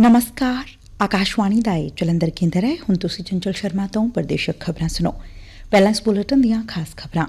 ਨਮਸਕਾਰ ਆਕਾਸ਼ਵਾਣੀ ਦਾ ਇਹ ਜਲੰਧਰ ਕੇਂਦਰ ਹੈ ਹੁਣ ਤੁਸੀਂ ਚੰਚਲ ਸ਼ਰਮਾ ਤੋਂ ਪ੍ਰਦੇਸ਼ਕ ਖਬਰਾਂ ਸੁਣੋ ਪਹਿਲਾਂ ਇਸ ਬੁਲੇਟਿਨ ਦੀਆਂ ਖਾਸ ਖਬਰਾਂ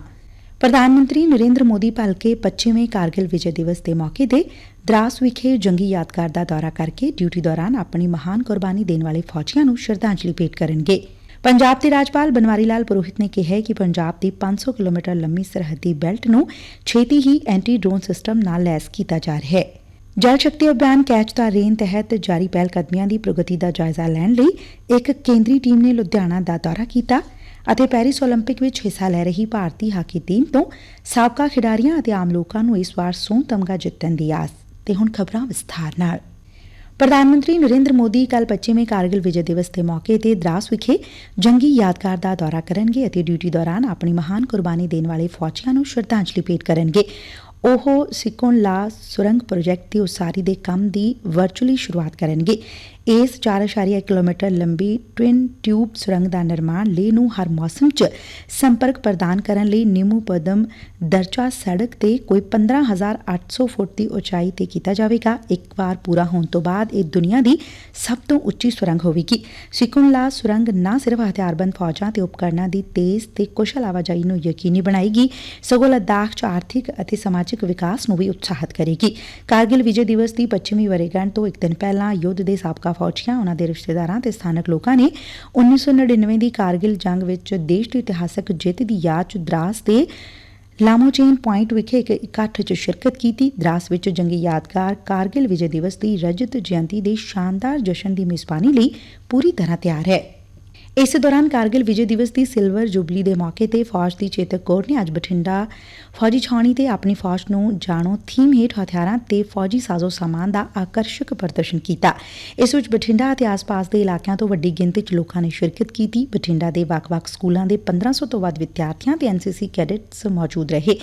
ਪ੍ਰਧਾਨ ਮੰਤਰੀ ਨਰਿੰਦਰ ਮੋਦੀ ਭਲਕੇ 25ਵੇਂ ਕਾਰਗਿਲ ਵਿਜੇ ਦਿਵਸ ਦੇ ਮੌਕੇ ਤੇ ਦਰਾਸ ਵਿਖੇ ਜੰਗੀ ਯਾਦਗਾਰ ਦਾ ਦੌਰਾ ਕਰਕੇ ਡਿਊਟੀ ਦੌਰਾਨ ਆਪਣੀ ਮਹਾਨ ਕੁਰਬਾਨੀ ਦੇਣ ਵਾਲੇ ਫੌਜੀਆਂ ਨੂੰ ਸ਼ਰਧਾਂਜਲੀ ਭੇਟ ਕਰਨਗੇ ਪੰਜਾਬ ਦੇ ਰਾਜਪਾਲ ਬਨਵਾਰੀ ਲਾਲ ਪੁਰੋਹਿਤ ਨੇ ਕਿਹਾ ਕਿ ਪੰਜਾਬ ਦੀ 500 ਕਿਲੋਮੀਟਰ ਲੰਮੀ ਸਰਹੱਦੀ ਬੈਲਟ ਨੂੰ ਛੇਤੀ ਹੀ ਐਂਟੀ ਡਰੋਨ ਸਿਸਟਮ ਨਾਲ ਲੈਸ ਕੀਤਾ ਜਾ ਰਿਹਾ ਹੈ ਜਲ ਸ਼ਕਤੀ ਅਭਿਆਨ ਕੈਚ ਦਾ ਰੇਨ ਤਹਿਤ ਜਾਰੀ ਪਹਿਲ ਕਦਮੀਆਂ ਦੀ ਪ੍ਰਗਤੀ ਦਾ ਜਾਇਜ਼ਾ ਲੈਣ ਲਈ ਇੱਕ ਕੇਂਦਰੀ ਟੀਮ ਨੇ ਲੁਧਿਆਣਾ ਦਾ ਦੌਰਾ ਕੀਤਾ ਅਤੇ ਪੈਰਿਸ ਓਲੰਪਿਕ ਵਿੱਚ ਹਿੱਸਾ ਲੈ ਰਹੀ ਭਾਰਤੀ ਹਾਕੀ ਟੀਮ ਤੋਂ ਸਾਬਕਾ ਖਿਡਾਰੀਆਂ ਅਤੇ ਆਮ ਲੋਕਾਂ ਨੂੰ ਇਸ ਵਾਰ ਸੋਨ ਤਮਗਾ ਜਿੱਤਣ ਦੀ ਆਸ ਤੇ ਹੁਣ ਖਬਰਾਂ ਵਿਸਥਾਰ ਨਾਲ। ਪ੍ਰਧਾਨ ਮੰਤਰੀ ਨਰਿੰਦਰ ਮੋਦੀ ਕੱਲ 25ਵੇਂ ਕਾਰਗਿਲ ਵਿਜੇ ਦਿਵਸ ਦੇ ਮੌਕੇ ਤੇ ਦਰਾਸ ਵਿਖੇ ਜੰਗੀ ਯਾਦਗਾਰ ਦਾ ਦੌਰਾ ਕਰਨਗੇ ਅਤੇ ਡਿਊਟੀ ਦੌਰਾਨ ਆਪਣੀ ਮਹਾਨ ਕੁਰਬਾਨੀ ਦੇਣ ਵਾਲੇ ਫੌਜੀਆਂ ਨੂੰ ਸ਼ਰਧਾਂਜਲੀ ਭੇਟ ਕਰਨਗੇ। ਉਹ ਸਿਕੋਨ ਲਾ ਸੁਰੰਗ ਪ੍ਰੋਜੈਕਟ ਦੀ ਉਸਾਰੀ ਦੇ ਕੰਮ ਦੀ ਵਰਚੁਅਲੀ ਸ਼ੁਰੂਆਤ ਕਰਨਗੇ। ਇਸ 4.1 ਕਿਲੋਮੀਟਰ ਲੰਬੀ ਟਵਿਨ ਟਿਊਬ ਸੁਰੰਗ ਦਾ ਨਿਰਮਾਣ ਲੇਹ ਨੂੰ ਹਰ ਮੌਸਮ 'ਚ ਸੰਪਰਕ ਪ੍ਰਦਾਨ ਕਰਨ ਲਈ ਨਿੰਮੂ ਪਦਮ ਦਰਚਾ ਸੜਕ ਤੇ ਕੋਈ 15800 ਫੁੱਟ ਦੀ ਉਚਾਈ ਤੇ ਕੀਤਾ ਜਾਵੇਗਾ। ਇੱਕ ਵਾਰ ਪੂਰਾ ਹੋਣ ਤੋਂ ਬਾਅਦ ਇਹ ਦੁਨੀਆ ਦੀ ਸਭ ਤੋਂ ਉੱਚੀ ਸੁਰੰਗ ਹੋਵੇਗੀ। ਸਿਕੁਨ ਲਾ ਸੁਰੰਗ ਨਾ ਸਿਰਫ ਹਥਿਆਰਬੰਦ ਫੌਜਾਂ ਤੇ ਉਪਕਰਨਾਂ ਦੀ ਤੇਜ਼ ਤੇ ਕੁਸ਼ਲ ਆਵਾਜਾਈ ਨੂੰ ਯਕੀਨੀ ਬਣਾਏਗੀ, ਸਗੋਂ ਲੱਦਾਖ 'ਚ ਆਰਥਿਕ ਅਤੇ ਸਮਾਜਿਕ ਵਿਕਾਸ ਨੂੰ ਵੀ ਉਤਸ਼ਾਹਿਤ ਕਰੇਗੀ। ਕਾਰਗਿਲ ਵਿਜੇ ਦਿਵਸ ਦੀ 25ਵੀਂ ਵਰੇਗੰਢ ਤੋਂ ਇੱਕ ਦਿਨ ਪਹਿਲਾਂ ਯੁੱਧ ਦੇ ਸਾਬਕਾ ਫੌਜੀਆਂ ਉਹਨਾਂ ਦੇ ਰਿਸ਼ਤੇਦਾਰਾਂ ਤੇ ਸਥਾਨਕ ਲੋਕਾਂ ਨੇ 1999 ਦੀ ਕਾਰਗਿਲ ਜੰਗ ਵਿੱਚ ਦੇਸ਼ ਦੀ ਇਤਿਹਾਸਕ ਜਿੱਤ ਦੀ ਯਾਦ 'ਚ ਦਰਾਸ ਦੇ ਲਾਮੋਚੇਨ ਪੁਆਇੰਟ ਵਿਖੇ ਇੱਕ ਇਕੱਠ 'ਚ ਸ਼ਿਰਕਤ ਕੀਤੀ। ਦਰਾਸ ਵਿੱਚ ਜੰਗੀ ਯਾਦਗਾਰ ਕਾਰਗਿਲ ਵਿਜੇ ਦਿਵਸ ਦੀ ਰਜਤ ਜਯੰਤੀ ਦੇ ਸ਼ਾਨਦਾਰ ਜਸ਼ਨ ਦੀ ਮੇਜ਼ਬਾਨੀ ਲਈ ਪੂਰੀ ਤਰ੍ਹਾਂ ਤਿਆਰ ਹੈ। ਇਸ ਦੌਰਾਨ ਕਾਰਗਿਲ ਵਿਜੇ ਦਿਵਸ ਦੀ ਸਿਲਵਰ ਜੁਬਲੀ ਦੇ ਮੌਕੇ ਤੇ ਫੌਜ ਦੀ ਚੇਤਕ ਕੋਰ ਨੇ ਅੱਜ ਬਠਿੰਡਾ ਫੌਜੀ ਛਾਉਣੀ ਤੇ ਆਪਣੀ ਫੌਜ ਨੂੰ ਜਾਣੋ ਥੀਮ ਹੇਠ ਹਥਿਆਰਾਂ ਤੇ ਫੌਜੀ ਸਾਜ਼ੋ ਸਾਮਾਨ ਦਾ ਆਕਰਸ਼ਕ ਪ੍ਰਦਰਸ਼ਨ ਕੀਤਾ। ਇਸ ਵਿੱਚ ਬਠਿੰਡਾ ਅਤੇ ਆਸ-ਪਾਸ ਦੇ ਇਲਾਕਿਆਂ ਤੋਂ ਵੱਡੀ ਗਿਣਤੀ 'ਚ ਲੋਕਾਂ ਨੇ ਸ਼ਿਰਕਤ ਕੀਤੀ। ਬਠਿੰਡਾ ਦੇ ਵੱਖ-ਵੱਖ ਸਕੂਲਾਂ ਦੇ 1500 ਤੋਂ ਵੱਧ ਵਿਦਿਆਰਥੀਆਂ ਤੇ ਐਨਸੀਸੀ ਕੈਡਿਟਸ ਮੌਜੂਦ ਰਹੇ।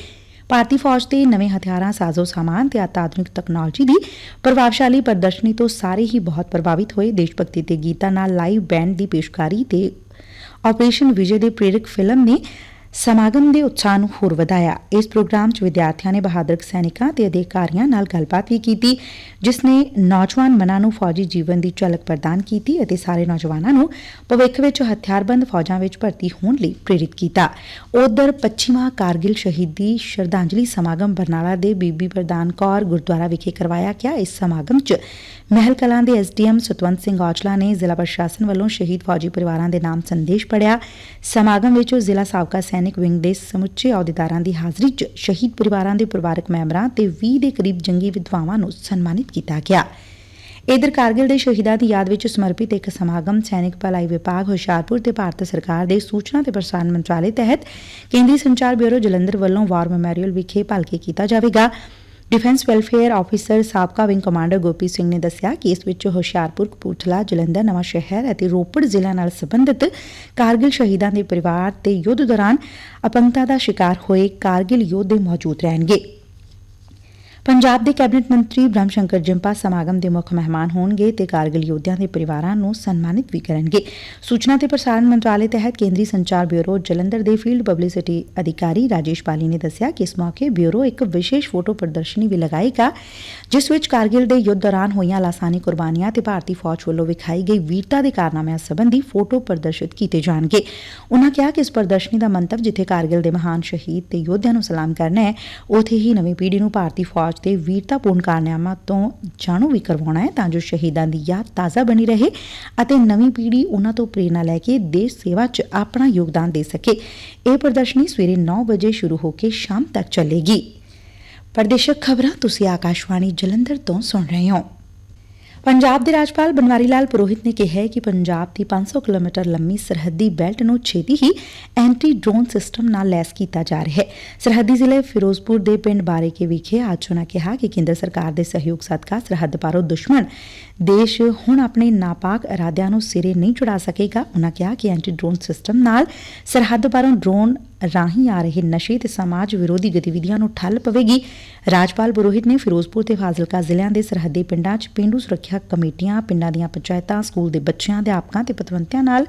ਭਾਰਤੀ ਫੌਜ ਦੇ ਨਵੇਂ ਹਥਿਆਰਾਂ, ਸਾਜ਼ੋ ਸਾਮਾਨ ਤੇ ਅਤਿਆਧੁਨਿਕ ਤਕਨਾਲੋਜੀ ਦੀ ਪ੍ਰਭਾਵਸ਼ਾਲੀ ਪ੍ਰਦਰਸ਼ਨੀ ਤੋਂ ਸਾਰੇ ਹੀ ਬਹੁਤ ਪ੍ਰਭਾਵਿਤ ਹੋਏ। ਦੇਸ਼ ਭਗਤੀ ਦੇ ਗੀਤਾਂ ਨਾਲ ਲਾਈਵ ਬੈਂਡ ਦੀ ਪੇਸ਼ਕਾਰੀ ਤੇ ਆਪਰੇਸ਼ਨ ਵਿਜੇ ਦੇ ਪ੍ਰੇਰਕ ਫਿਲਮ ਨੇ ਸਮਾਗਮ ਦੇ ਉਤਸ਼ਾਹ ਨੂੰ ਹੋਰ ਵਧਾਇਆ। ਇਸ ਪ੍ਰੋਗਰਾਮ 'ਚ ਵਿਦਿਆਰਥੀਆਂ ਨੇ ਬਹਾਦਰ ਸੈਨਿਕਾਂ ਤੇ ਅਧਿਕਾਰੀਆਂ ਨਾਲ ਗੱਲਬਾਤ ਵੀ ਕੀਤੀ, ਜਿਸ ਨੇ ਨੌਜਵਾਨ ਮਨਾਂ ਨੂੰ ਫੌਜੀ ਜੀਵਨ ਦੀ ਝਲਕ ਪ੍ਰਦਾਨ ਕੀਤੀ ਅਤੇ ਸਾਰੇ ਨੌਜਵਾਨਾਂ ਨੂੰ ਭਵਿੱਖ ਵਿੱਚ ਹਥਿਆਰਬੰਦ ਫੌਜਾਂ ਵਿੱਚ ਭਰਤੀ ਹੋਣ ਲਈ ਪ੍ਰੇਰਿਤ ਕੀਤਾ। ਉਧਰ ਪੱਛਮਾ ਕਾਰਗਿਲ ਸ਼ਹੀਦੀ ਸ਼ਰਧਾਂਜਲੀ ਸਮਾਗਮ ਬਰਨਾਲਾ ਦੇ ਬੀਬੀ ਪ੍ਰਦਾਨ ਕੌਰ ਗੁਰਦੁਆਰਾ ਵਿਖੇ ਕਰਵਾਇਆ ਗਿਆ। ਇਸ ਸਮਾਗਮ 'ਚ ਮਹਿਲ ਕਲਾਂ ਦੇ ਐਸਡੀਐਮ ਸਤਵੰਤ ਸਿੰਘ ਔਜਲਾ ਨੇ ਜ਼ਿਲ੍ਹਾ ਪ੍ਰਸ਼ਾਸਨ ਵੱਲੋਂ ਸ਼ਹੀਦ ਫੌਜੀ ਪਰਿਵਾਰਾਂ ਦੇ ਨਾਮ ਸੰਦੇਸ਼ ਪੜਿਆ ਸਮਾਗਮ ਵਿੱਚ ਜ਼ਿਲ੍ਹਾ ਸਾਬਕਾ ਸੈਨਿਕ ਵਿੰਗ ਦੇ ਸਮੁੱਚੇ ਅਹੁਦੇਦਾਰਾਂ ਦੀ ਹਾਜ਼ਰੀ 'ਚ ਸ਼ਹੀਦ ਪਰਿਵਾਰਾਂ ਦੇ ਪਰਿਵਾਰਕ ਮੈਂਬਰਾਂ ਤੇ 20 ਦੇ ਕਰੀਬ ਜੰਗੀ ਵਿਧਵਾਵਾਂ ਨੂੰ ਸਨਮਾਨਿਤ ਕੀਤਾ ਗਿਆ। ਇਧਰ ਕਾਰਗਿਲ ਦੇ ਸ਼ਹੀਦਾਂ ਦੀ ਯਾਦ ਵਿੱਚ ਸਮਰਪਿਤ ਇੱਕ ਸਮਾਗਮ ਸੈਨਿਕ ਭਲਾਈ ਵਿਭਾਗ ਹੁਸ਼ਿਆਰਪੁਰ ਤੇ ਭਾਰਤ ਸਰਕਾਰ ਦੇ ਸੂਚਨਾ ਤੇ ਪ੍ਰਸਾਰਣ ਮੰਤਰਾਲੇ ਤਹਿਤ ਕੇਂਦਰੀ ਸੰਚਾਰ ਬਿਊਰੋ ਜਲੰਧਰ ਵੱਲੋਂ ਵਾਰ ਮੈਮੋਰੀਅਲ ਵਿਖੇ ਭਲਕੇ ਕੀਤਾ ਜਾਵੇਗਾ। ਡਿਫੈਂਸ ਵੈਲਫੇਅਰ ਆਫੀਸਰ ਸਾਬਕਾ ਵਿੰਗ ਕਮਾਂਡਰ ਗੋਪੀ ਸਿੰਘ ਨੇ ਦੱਸਿਆ ਕਿ ਇਸ ਵਿੱਚ ਹੁਸ਼ਿਆਰਪੁਰ, ਕਪੂਰਥਲਾ, ਜਲੰਧਰ, ਨਵਾਂ ਸ਼ਹਿਰ ਅਤੇ ਰੋਪੜ ਜ਼ਿਲ੍ਹਾ ਨਾਲ ਸੰਬੰਧਿਤ ਕਾਰਗਿਲ ਸ਼ਹੀਦਾਂ ਦੇ ਪਰਿਵਾਰ ਤੇ ਯੁੱਧ ਦੌਰਾਨ ਅਪੰਗਤਾ ਦਾ ਸ਼ਿਕਾਰ ਹੋਏ ਕਾਰਗਿਲ ਯੋਧੇ ਮੌਜੂਦ ਰਹਿਣਗੇ। ਪੰਜਾਬ ਦੇ ਕੈਬਨਿਟ ਮੰਤਰੀ ਬ੍ਰਹਮ ਸ਼ੰਕਰ ਜਿੰਪਾ ਸਮਾਗਮ ਦੇ ਮੁੱਖ ਮਹਿਮਾਨ ਹੋਣਗੇ ਤੇ ਕਾਰਗਿਲ ਯੋਧਿਆਂ ਦੇ ਪਰਿਵਾਰਾਂ ਨੂੰ ਸਨਮਾਨਿਤ ਵੀ ਕਰਨਗੇ। ਸੂਚਨਾ ਤੇ ਪ੍ਰਸਾਰਣ ਮੰਤਰਾਲੇ ਤਹਿਤ ਕੇਂਦਰੀ ਸੰਚਾਰ ਬਿਊਰੋ ਜਲੰਧਰ ਦੇ ਫੀਲਡ ਪਬਲਿਸਿਟੀ ਅਧਿਕਾਰੀ ਰਾਜੇਸ਼ ਪਾਲੀ ਨੇ ਦੱਸਿਆ ਕਿ ਇਸ ਮੌਕੇ ਬਿਊਰੋ ਇੱਕ ਵਿਸ਼ੇਸ਼ ਫੋਟੋ ਪ੍ਰਦਰਸ਼ਨੀ ਵੀ ਲਗਾਏਗਾ, ਜਿਸ ਵਿੱਚ ਕਾਰਗਿਲ ਦੇ ਯੁੱਧ ਦੌਰਾਨ ਹੋਈਆਂ ਲਾਸਾਨੀ ਕੁਰਬਾਨੀਆਂ ਤੇ ਭਾਰਤੀ ਫੌਜ ਵੱਲੋਂ ਵਿਖਾਈ ਗਈ ਵੀਰਤਾ ਦੇ ਕਾਰਨਾਮਿਆਂ ਸੰਬੰਧੀ ਫੋਟੋ ਪ੍ਰਦਰਸ਼ਿਤ ਕੀਤੇ ਜਾਣਗੇ। ਉਨ੍ਹਾਂ ਕਿਹਾ ਕਿ ਇਸ ਪ੍ਰਦਰਸ਼ਨੀ ਦਾ ਮੰਤਵ ਜਿੱਥੇ ਕਾਰਗਿਲ ਦੇ ਮਹਾਨ ਸ਼ਹੀਦ ਤੇ ਯੋਧਿਆਂ ਨੂੰ ਸਲਾਮ ਕਰਨਾ ਹੈ, ਉਥੇ ਹੀ ਨਵੀਂ ਪੀੜ੍ਹੀ ਨੂੰ ਭਾਰਤੀ ਫੌਜ ਤੇ ਵੀਰਤਾਪੂਰਨ ਕਾਰਨਾਮਿਆਂ ਤੋਂ ਜਾਣੂ ਵੀ ਕਰਵਾਉਣਾ ਹੈ ਤਾਂ ਜੋ ਸ਼ਹੀਦਾਂ ਦੀ ਯਾਦ ਤਾਜ਼ਾ ਬਣੀ ਰਹੇ ਅਤੇ ਨਵੀਂ ਪੀੜ੍ਹੀ ਉਹਨਾਂ ਤੋਂ ਪ੍ਰੇਰਣਾ ਲੈ ਕੇ ਦੇਸ਼ ਸੇਵਾ 'ਚ ਆਪਣਾ ਯੋਗਦਾਨ ਦੇ ਸਕੇ। ਇਹ ਪ੍ਰਦਰਸ਼ਨੀ ਸਵੇਰੇ 9 ਵਜੇ ਸ਼ੁਰੂ ਹੋ ਕੇ ਸ਼ਾਮ ਤੱਕ ਚੱਲੇਗੀ। ਪ੍ਰਦੇਸ਼ਕ ਖਬਰਾਂ ਤੁਸੀਂ ਆਕਾਸ਼ਵਾਣੀ ਜਲੰਧਰ ਤੋਂ ਸੁਣ ਰਹੇ ਹੋ। ਪੰਜਾਬ ਦੇ ਰਾਜਪਾਲ ਬਨਵਾਰੀ ਲਾਲ ਪੁਰੋਹਿਤ ਨੇ ਕਿਹਾ ਕਿ ਪੰਜਾਬ ਦੀ 500 ਕਿਲੋਮੀਟਰ ਲੰਮੀ ਸਰਹੱਦੀ ਬੈਲਟ ਨੂੰ ਛੇਤੀ ਹੀ ਐਂਟੀ ਡਰੋਨ ਸਿਸਟਮ ਨਾਲ ਲੈਸ ਕੀਤਾ ਜਾ ਰਿਹਾ ਹੈ। ਸਰਹੱਦੀ ਜ਼ਿਲ੍ਹੇ ਫਿਰੋਜ਼ਪੁਰ ਦੇ ਪਿੰਡ ਬਾਰੇਕੇ ਵਿਖੇ ਅੱਜ ਉਹਨਾਂ ਕਿਹਾ ਕਿ ਕੇਂਦਰ ਸਰਕਾਰ ਦੇ ਸਹਿਯੋਗ ਸਦਕਾ ਸਰਹੱਦ ਪਾਰੋਂ ਦੁਸ਼ਮਣ ਦੇਸ਼ ਹੁਣ ਆਪਣੇ ਨਾਪਾਕ ਇਰਾਦਿਆਂ ਨੂੰ ਸਿਰੇ ਨਹੀਂ ਚੜਾ ਸਕੇਗਾ। ਉਹਨਾਂ ਕਿਹਾ ਕਿ ਐਂਟੀ ਡਰੋਨ ਸਿਸਟਮ ਨਾਲ ਸਰਹੱਦ ਪਾਰੋਂ ਡਰੋਨ ਰਾਹੀਂ ਆ ਰਹੇ ਨਸ਼ੇ ਤੇ ਸਮਾਜ ਵਿਰੋਧੀ ਗਤੀਵਿਧੀਆਂ ਨੂੰ ਠੱਲ ਪਵੇਗੀ। ਰਾਜਪਾਲ ਬੁਰੋਹਿਤ ਨੇ ਫਿਰੋਜ਼ਪੁਰ ਤੇ ਫਾਜ਼ਿਲਕਾ ਜ਼ਿਲ੍ਹਿਆਂ ਦੇ ਸਰਹੱਦੀ ਪਿੰਡਾਂ 'ਚ ਪਿੰਡੂ ਸੁਰੱਖਿਆ ਕਮੇਟੀਆਂ, ਪਿੰਡਾਂ ਦੀਆਂ ਪੰਚਾਇਤਾਂ, ਸਕੂਲ ਦੇ ਬੱਚਿਆਂ, ਅਧਿਆਪਕਾਂ ਤੇ ਪਤਵੰਤਿਆਂ ਨਾਲ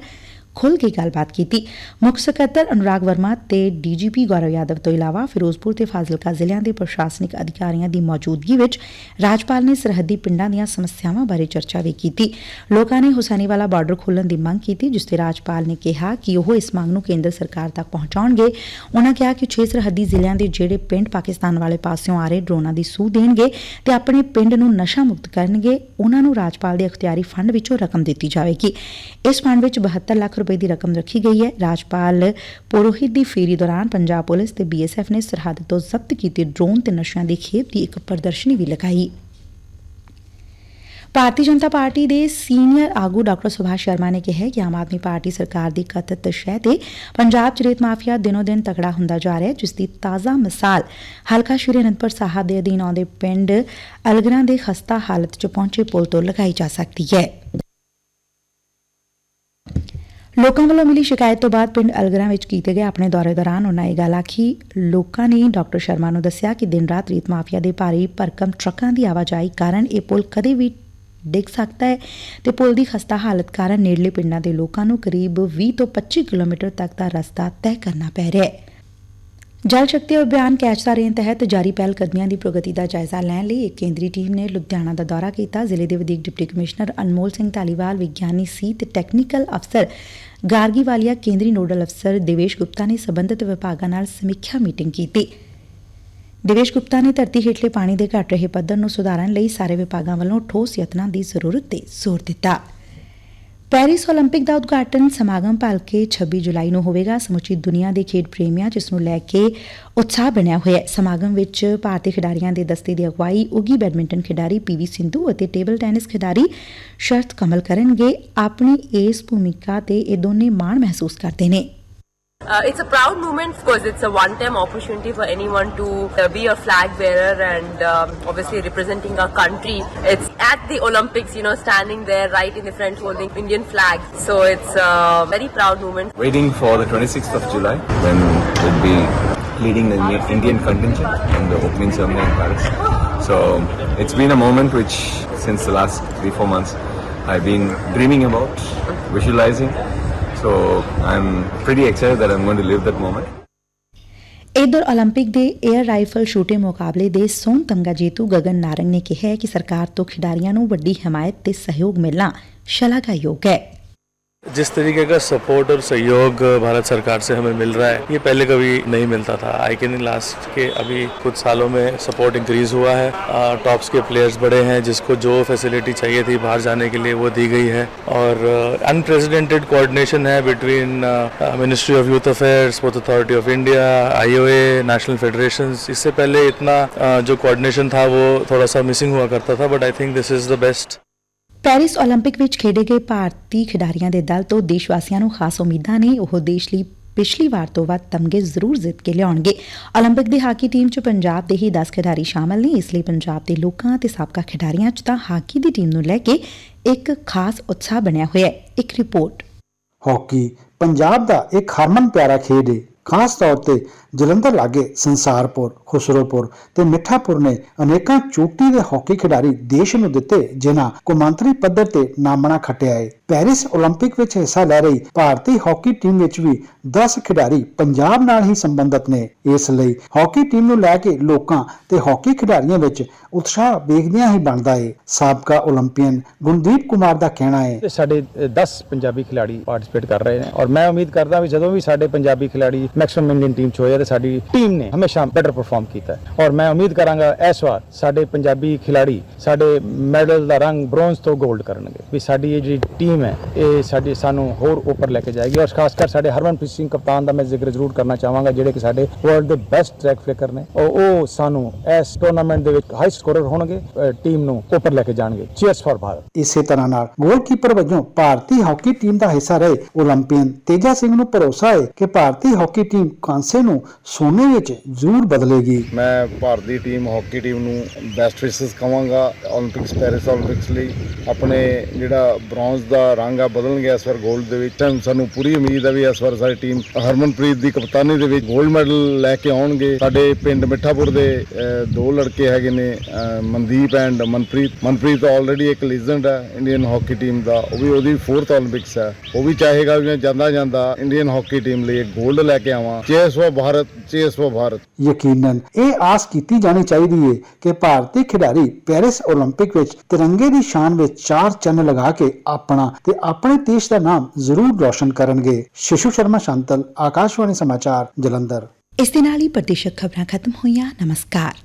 ਖੁੱਲ ਕੇ ਗੱਲਬਾਤ ਕੀਤੀ। ਮੁੱਖ ਸਕੱਤਰ ਅਨੁਰਾਗ ਵਰਮਾ ਤੇ ਡੀਜੀਪੀ ਗੌਰਵ ਯਾਦਵ ਤੋਂ ਇਲਾਵਾ ਫਿਰੋਜ਼ਪੁਰ ਤੇ ਫਾਜ਼ਿਲਕਾ ਜ਼ਿਲ੍ਹਿਆਂ ਦੇ ਪ੍ਰਸ਼ਾਸਨਿਕ ਅਧਿਕਾਰੀਆਂ ਦੀ ਮੌਜੂਦਗੀ ਵਿੱਚ ਰਾਜਪਾਲ ਨੇ ਸਰਹੱਦੀ ਪਿੰਡਾਂ ਦੀਆਂ ਸਮੱਸਿਆਵਾਂ ਬਾਰੇ ਚਰਚਾ ਵੀ ਕੀਤੀ। ਲੋਕਾਂ ਨੇ ਹੁਸੈਨੀਵਾਲਾ ਬਾਰਡਰ ਖੋਲਣ ਦੀ ਮੰਗ ਕੀਤੀ, ਜਿਸ ਤੇ ਰਾਜਪਾਲ ਨੇ ਕਿਹਾ ਕਿ ਉਹ ਇਸ ਮੰਗ ਨੂੰ ਕੇਂਦਰ ਸਰਕਾਰ ਤੱਕ ਪਹੁੰਚਾਉਣਗੇ। ਉਹਨਾਂ ਕਿਹਾ ਕਿ 6 ਸਰਹੱਦੀ ਜ਼ਿਲ੍ਹਿਆਂ ਦੇ ਜਿਹੜੇ ਪਿੰਡ ਪਾਕਿਸਤਾਨ ਵਾਲੇ ਪਾਸਿਓਂ ਆ ਰਹੇ ਡਰੋਨਾਂ ਦੀ ਸੂਹ ਦੇਣਗੇ ਤੇ ਆਪਣੇ ਪਿੰਡ ਨੂੰ ਨਸ਼ਾ ਮੁਕਤ ਕਰਨਗੇ। ਉਹਨਾਂ ਨੂੰ ਰਾਜਪਾਲ ਦੇ ਅਖਤਿਆਰੀ ਫੰਡ ਵਿੱਚੋਂ ਰਕਮ ਦਿੱਤੀ ਜਾਵੇਗੀ। ਇਸ ਫੰਡ ਵਿੱਚ 72 ਲੱਖ ਰੁਪਏ ਦੀ ਰਕਮ ਰੱਖੀ ਗਈ ਹੈ। ਰਾਜਪਾਲ ਪੁਰੋਹਿਤ ਦੀ ਫੇਰੀ ਦੌਰਾਨ ਪੰਜਾਬ ਪੁਲਿਸ ਤੇ ਬੀਐਸਐਫ ਨੇ ਸਰਹੱਦ ਤੋਂ ਜ਼ਬਤ ਕੀਤੇ ਡਰੋਨ ਤੇ ਨਸ਼ਿਆਂ ਦੀ ਖੇਪ ਦੀ ਇੱਕ ਪ੍ਰਦਰਸ਼ਨੀ ਵੀ ਲਗਾਈ। ਭਾਰਤੀ ਜਨਤਾ ਪਾਰਟੀ ਦੇ ਸੀਨੀਅਰ ਆਗੂ ਡਾਕਟਰ ਸੁਭਾਸ਼ ਸ਼ਰਮਾ ਨੇ ਕਿਹਾ ਕਿ ਆਮ ਆਦਮੀ ਪਾਰਟੀ ਸਰਕਾਰ ਦੀ ਕਥਿਤ ਸ਼ਹਿ ਤੇ ਪੰਜਾਬ ਚ ਰੇਤ ਮਾਫੀਆ ਦਿਨੋ ਦਿਨ ਤਕੜਾ ਹੁੰਦਾ ਜਾ ਰਿਹਾ ਜਿਸ ਦੀ ਤਾਜ਼ਾ ਮਿਸਾਲ ਹਲਕਾ ਸ਼੍ਰੀ ਅਨੰਦਪੁਰ ਸਾਹਿਬ ਦੇ ਅਧੀਨ ਆਉਂਦੇ ਪਿੰਡ ਅਲਗਰਾਂ ਦੇ ਖਸਤਾ ਹਾਲਤ ਚ ਪਹੁੰਚੇ ਪੁਲ ਤੋਂ ਲਗਾਈ ਜਾ ਸਕਦੀ ਹੈ। ਲੋਕਾਂ ਵੱਲੋਂ ਮਿਲੀ ਸ਼ਿਕਾਇਤ ਤੋਂ ਬਾਅਦ ਪਿੰਡ ਅਲਗਰਾ ਵਿੱਚ ਕੀਤੇ ਗਏ ਆਪਣੇ ਦੌਰੇ ਦੌਰਾਨ ਉਨ੍ਹਾਂ ਇਹ ਗੱਲ ਆਖੀ, ਲੋਕਾਂ ਨੇ ਡਾਕਟਰ ਸ਼ਰਮਾ ਨੂੰ ਦੱਸਿਆ ਕਿ ਦਿਨ ਰਾਤ ਰੇਤ ਮਾਫੀਆ ਦੇ ਭਾਰੀ ਭਰਕਮ ਟਰੱਕਾਂ ਦੀ ਆਵਾਜਾਈ ਕਾਰਨ ਇਹ ਪੁਲ ਕਦੇ ਵੀ ਡਿੱਗ ਸਕਦਾ ਹੈ ਤੇ ਪੁਲ ਦੀ ਖਸਤਾ ਹਾਲਤ ਕਾਰਨ ਨੇੜਲੇ ਪਿੰਡਾਂ ਦੇ ਲੋਕਾਂ ਨੂੰ ਕਰੀਬ 20 ਤੋਂ 25 ਕਿਲੋਮੀਟਰ ਤੱਕ ਦਾ ਰਸਤਾ ਤੈਅ ਕਰਨਾ ਪੈ ਰਿਹਾ ਹੈ। ਜਲ ਸ਼ਕਤੀ ਅਭਿਆਨ ਕੈਚ ਦਾ ਰੇਨ ਤਹਿਤ ਜਾਰੀ ਪਹਿਲ ਕਦਮੀਆਂ ਦੀ ਪ੍ਰਗਤੀ ਦਾ ਜਾਇਜ਼ਾ ਲੈਣ ਲਈ ਇੱਕ ਕੇਂਦਰੀ ਟੀਮ ਨੇ ਲੁਧਿਆਣਾ ਦਾ ਦੌਰਾ ਕੀਤਾ। ਜ਼ਿਲ੍ਹੇ ਦੇ ਵਧੀਕ ਡਿਪਟੀ ਕਮਿਸ਼ਨਰ ਅਨਮੋਲ ਸਿੰਘ ਧਾਲੀਵਾਲ, ਵਿਗਿਆਨੀ ਸੀ ਤੇ ਟੈਕਨੀਕਲ ਅਫਸਰ ਗਾਰਗੀ ਵਾਲੀਆ ਕੇਂਦਰੀ ਨੋਡਲ ਅਫਸਰ ਦੇਵੇਸ਼ ਗੁਪਤਾ ਨੇ ਸਬੰਧਤ ਵਿਭਾਗਾਂ ਨਾਲ ਸਮੀਖਿਆ ਮੀਟਿੰਗ ਕੀਤੀ। ਦੇਵੇਸ਼ ਗੁਪਤਾ ਨੇ ਧਰਤੀ ਹੇਠਲੇ ਪਾਣੀ ਦੇ ਘਟ ਰਹੇ ਪੱਧਰ ਨੂੰ ਸੁਧਾਰਨ ਲਈ ਸਾਰੇ ਵਿਭਾਗਾਂ ਵੱਲੋਂ ਠੋਸ ਯਤਨਾਂ ਦੀ ਜ਼ਰੂਰਤ ਤੇ ਜ਼ੋਰ ਦਿੱਤਾ। ਪੈਰਿਸ 올림픽 ਦਾ ਉਦਘਾਟਨ ਸਮਾਗਮ ਭਲਕੇ 26 ਜੁਲਾਈ ਨੂੰ ਹੋਵੇਗਾ ਸਮੁੱਚੀ ਦੁਨੀਆ ਦੇ ਖੇਡ ਪ੍ਰੇਮੀਆਂ ਜਿਸ ਨੂੰ ਲੈ ਕੇ ਉਤਸ਼ਾਹ ਬਣਿਆ ਹੋਇਆ ਹੈ ਸਮਾਗਮ ਵਿੱਚ ਭਾਰਤੀ ਖਿਡਾਰੀਆਂ ਦੇ ਦਸਤੇ ਦੀ ਅਗਵਾਈ ਉਗੀ ਬੈਡਮਿੰਟਨ ਖਿਡਾਰੀ ਪੀਵੀ ਸਿੰਧੂ ਅਤੇ ਟੇਬਲ ਟੈਨਿਸ ਖਿਡਾਰੀ ਸ਼ਰਤ ਕਮਲ ਕਰਨਗੇ ਆਪਣੀ ਇਸ ਭੂਮਿਕਾ ਤੇ ਇਹ ਦੋਨੇ ਮਾਣ ਮਹਿਸੂਸ ਕਰਦੇ ਨੇ Uh, it's a proud moment because it's a one-time opportunity for anyone to uh, be a flag bearer and um, obviously representing our country. It's at the Olympics, you know, standing there right in the front holding Indian flag. So it's a very proud moment. Waiting for the 26th of July when we'll be leading the Indian contingent in the opening ceremony in Paris. So it's been a moment which, since the last three four months, I've been dreaming about, visualizing. So, I'm pretty excited that I'm going to live that moment. ਇਧਰ 올림픽 ਦੇ air rifle shooting ਮੁਕਾਬਲੇ ਦੇ ਸੋਨ ਤੰਗਾ ਜੇਤੂ ਗਗਨ ਨਾਰੰਗ ਨੇ ਕਿਹਾ ਕਿ ਸਰਕਾਰ ਤੋਂ ਖਿਡਾਰੀਆਂ ਨੂੰ ਵੱਡੀ ਹਮਾਇਤ ਤੇ ਸਹਿਯੋਗ ਮਿਲਣਾ ਸ਼ਲਾਘਾਯੋਗ ਹੈ। जिस तरीके का सपोर्ट और सहयोग भारत सरकार से हमें मिल रहा है ये पहले कभी नहीं मिलता था। आई कैन लास्ट के अभी कुछ सालों में सपोर्ट इंक्रीज हुआ है। टॉप्स के प्लेयर्स बड़े हैं जिसको जो फैसिलिटी चाहिए थी बाहर जाने के लिए वो दी गई है। और अनप्रेसिडेंटेड कोऑर्डिनेशन है between ministry of youth affairs sports authority of India IOA national federation इससे पहले इतना uh, जो कोऑर्डिनेशन था वो थोड़ा सा मिसिंग हुआ करता था but I think this is the best Paris 올림픽 ਵਿੱਚ ਖੇਡੇ ਗਏ ਭਾਰਤੀ ਖਿਡਾਰੀਆਂ ਦੇ ਦਲ ਤੋਂ ਦੇਸ਼ ਵਾਸੀਆਂ ਨੂੰ ਖਾਸ ਉਮੀਦਾਂ ਨੇ ਉਹ ਦੇਸ਼ ਲਈ ਪਿਛਲੀ ਵਾਰ ਤੋਂ ਵੱਧ ਤਮਗੇ ਜ਼ਰੂਰ ਜਿੱਤ ਕੇ ਲਿਆਉਣਗੇ 올림픽 ਦੀ ਹਾਕੀ ਟੀਮ 'ਚ ਪੰਜਾਬ ਦੇ ਹੀ 10 ਖਿਡਾਰੀ ਸ਼ਾਮਲ ਨੇ ਇਸ ਲਈ ਪੰਜਾਬ ਦੇ ਲੋਕਾਂ ਤੇ ਸਾਬਕਾ ਖਿਡਾਰੀਆਂ 'ਚ ਤਾਂ ਹਾਕੀ ਦੀ ਟੀਮ ਨੂੰ ਲੈ ਕੇ ਇੱਕ ਖਾਸ ਉਤਸ਼ਾਹ ਬਣਿਆ ਹੋਇਆ ਹੈ ਇੱਕ ਰਿਪੋਰਟ ਹਾਕੀ ਪੰਜਾਬ ਦਾ ਇੱਕ ਹਰਮਨ ਪਿਆਰਾ ਖੇਡ ਹੈ ਖਾਸ ਤੌਰ ਤੇ ਜਲੰਧਰ ਲਾਗੇ ਸੰਸਾਰਪੁਰ, ਖੁਸਰੋਪੁਰ ਤੇ ਮਿੱਠਾਪੁਰ ਨੇ ਅਨੇਕਾਂ ਚੋਟੀ ਦੇ ਹਾਕੀ ਖਿਡਾਰੀ ਦੇਸ਼ ਨੂੰ ਦਿੱਤੇ, ਜਿਨ੍ਹਾਂ ਕੌਮਾਂਤਰੀ ਪੱਧਰ ਤੇ ਨਾਮਣਾ ਖੱਟਿਆ ਏ। ਪੈਰਿਸ 올림픽 ਵਿੱਚ ਹਿੱਸਾ ਲੈ ਰਹੀ ਭਾਰਤੀ ਹਾਕੀ ਟੀਮ ਵਿੱਚ ਵੀ 10 ਖਿਡਾਰੀ ਪੰਜਾਬ ਨਾਲ ਹੀ ਸੰਬੰਧਿਤ ਨੇ। ਇਸ ਲਈ ਹਾਕੀ ਟੀਮ ਨੂੰ ਲੈ ਕੇ ਲੋਕਾਂ ਤੇ ਹਾਕੀ ਖਿਡਾਰੀਆਂ ਵਿੱਚ ਉਤਸ਼ਾਹ ਵੇਖਦਿਆਂ ਹੀ ਬਣਦਾ ਏ। ਸਾਬਕਾ 올림ਪੀਅਨ ਗੁਰਦੀਪ ਕੁਮਾਰ ਦਾ ਕਹਿਣਾ ਹੈ ਸਾਡੇ 10 ਪੰਜਾਬੀ ਖਿਡਾਰੀ ਪਾਰਟਿਸਿਪੇਟ ਕਰ ਰਹੇ ਨੇ ਔਰ ਮੈਂ ਉਮੀਦ ਕਰਦਾ ਵੀ ਜਦੋਂ ਵੀ ਸਾਡੇ ਪੰਜਾਬੀ ਖਿਡਾਰੀ ਮੈਕਸਿਮਮ ਇੰਡੀਅਨ ਟੀਮ ਚ ਹੋਇਆ ਤੇ ਸਾਡੀ ਟੀਮ ਨੇ ਹਮੇਸ਼ਾ ਬੈਟਰ ਪਰਫਾਰਮ ਕੀਤਾ ਔਰ ਮੈਂ ਉਮੀਦ ਕਰਾਂਗਾ ਇਸ ਵਾਰ ਸਾਡੇ ਪੰਜਾਬੀ ਖਿਡਾਰੀ ਸਾਡੇ ਮੈਡਲ ਦਾ ਰੰਗ ਬ੍ਰੌਂਜ਼ ਤੋਂ ਗੋਲਡ ਕਰਨਗੇ। ਵੀ ਸਾਡੀ ਇਹ ਜਿਹੜੀ ਟੀਮ ਟੀਮ ਹੈ। ਇਹ ਸਾਡੀ ਸਾਨੂੰ ਹੋਰ ਉੱਪਰ ਲੈ ਕੇ ਜਾਏਗੀ। ਔਰ ਖਾਸ ਕਰ ਸਾਡੇ ਹਰਮਨਪ੍ਰੀਤ ਸਿੰਘ ਕਪਤਾਨ ਦਾ ਮੈਂ ਜ਼ਿਕਰ ਜ਼ਰੂਰ ਕਰਨਾ ਚਾਹਾਂਗਾ ਜਿਹੜੇ ਕਿ ਸਾਡੇ ਵਰਲਡ ਦੇ ਬੈਸਟ ਟਰੈਕ ਫਲਿਕਰ ਨੇ। ਔਰ ਉਹ ਸਾਨੂੰ ਇਸ ਟੂਰਨਾਮੈਂਟ ਦੇ ਵਿੱਚ ਹਾਈ ਸਕੋਰਰ ਹੋਣਗੇ ਟੀਮ ਨੂੰ ਉੱਪਰ ਲੈ ਕੇ ਜਾਣਗੇ। ਚੀਅਰਸ ਫਾਰ ਭਾਰਤ ਇਸੇ ਤਰ੍ਹਾਂ ਨਾਲ ਗੋਲਕੀਪਰ ਵਜੋਂ ਭਾਰਤੀ ਹਾਕੀ ਟੀਮ ਦਾ ਹਿੱਸਾ ਰਹੇ 올림ਪੀਅਨ ਤੇਜਾ ਸਿੰਘ ਨੂੰ ਭਰੋਸਾ ਹੈ ਕਿ ਭਾਰਤੀ ਹਾਕੀ ਟੀਮ ਕਾਂਸੇ ਨੂੰ ਸੋਨੇ ਵਿੱਚ ਜ਼ਰੂਰ ਬਦਲੇਗੀ। ਮੈਂ ਭਾਰਤੀ ਟੀਮ ਹਾਕੀ ਟੀਮ ਨੂੰ ਬੈਸਟ ਵਿਸ਼ਸ ਕਹਾਂਗਾ 올림픽ਸ ਪੈਰਿਸ 올림픽ਸ ਲਈ। ਆਪਣੇ ਜਿਹੜਾ ਬ੍ਰੌਂਜ਼ ਦਾ ਰੰਗ ਆ ਬਦਲਣਗੇ ਇਸ ਵਾਰ 골ਡ ਦੇ ਵਿੱਚ। ਤਾਂ ਸਾਨੂੰ ਪੂਰੀ ਉਮੀਦ ਹੈ ਵੀ ਇਸ ਵਾਰ ਸਾਡੀ ਟੀਮ ਹਰਮਨਪ੍ਰੀਤ ਦੀ ਕਪਤਾਨੀ ਦੇ ਵਿੱਚ 골ਡ ਮੈਡਲ ਲੈ ਕੇ ਆਉਣਗੇ। ਸਾਡੇ ਪਿੰਡ ਮਿੱਠਾਪੁਰ ਦੇ ਦੋ ਲੜਕੇ ਹੈਗੇ ਨੇ ਮਨਦੀਪ ਐਂਡ ਮਨਪ੍ਰੀਤ। ਮਨਪ੍ਰੀਤ ਆਲਰੇਡੀ ਇੱਕ ਲੀਜੈਂਡ ਹੈ ਇੰਡੀਅਨ ਹਾਕੀ ਟੀਮ ਦਾ। ਉਹ ਵੀ ਉਹਦੀ 4th 올림픽ਸ ਹੈ ਉਹ ਵੀ ਚਾਹੇਗਾ ਵੀ ਮੈਂ ਜਾਂਦਾ ਜਾਂਦਾ ਇੰਡੀਅਨ ਹਾਕੀ ਟੀਮ ਲਈ ਇੱਕ 골ਡ ਲੈ ਕੇ ਆਵਾਂ। ਜੇ ਚੇਸਵਾ ਭਾਰਤ ਚੇਸਵਾ ਭਾਰਤ। ਯਕੀਨਨ, ਇਹ ਆਸ ਕੀਤੀ ਜਾਣੀ ਚਾਹੀਦੀ ਹੈ ਕਿ ਭਾਰਤੀ ਖਿਡਾਰੀ ਪੈਰਿਸ 올림픽 ਵਿੱਚ ਤਿਰੰਗੇ ਦੀ ਸ਼ਾਨ ਵਿੱਚ ਚਾਰ ਚੰਨ ਲਗਾ ਕੇ ਆਪਣਾ ਤੇ ਆਪਣੇ ਦੇਸ਼ ਦਾ ਨਾਮ ਜ਼ਰੂਰ ਰੋਸ਼ਨ ਕਰਨਗੇ। ਸ਼ਿਸ਼ੂ ਸ਼ਰਮਾ, ਸ਼ਾਂਤਲ, ਆਕਾਸ਼ਵਾਣੀ ਸਮਾਚਾਰ, ਜਲੰਧਰ। ਇਸ ਦੇ ਨਾਲ ਹੀ ਪ੍ਰਦੇਸ਼ਕ ਖਬਰਾਂ ਖਤਮ ਹੋਈਆਂ। ਨਮਸਕਾਰ।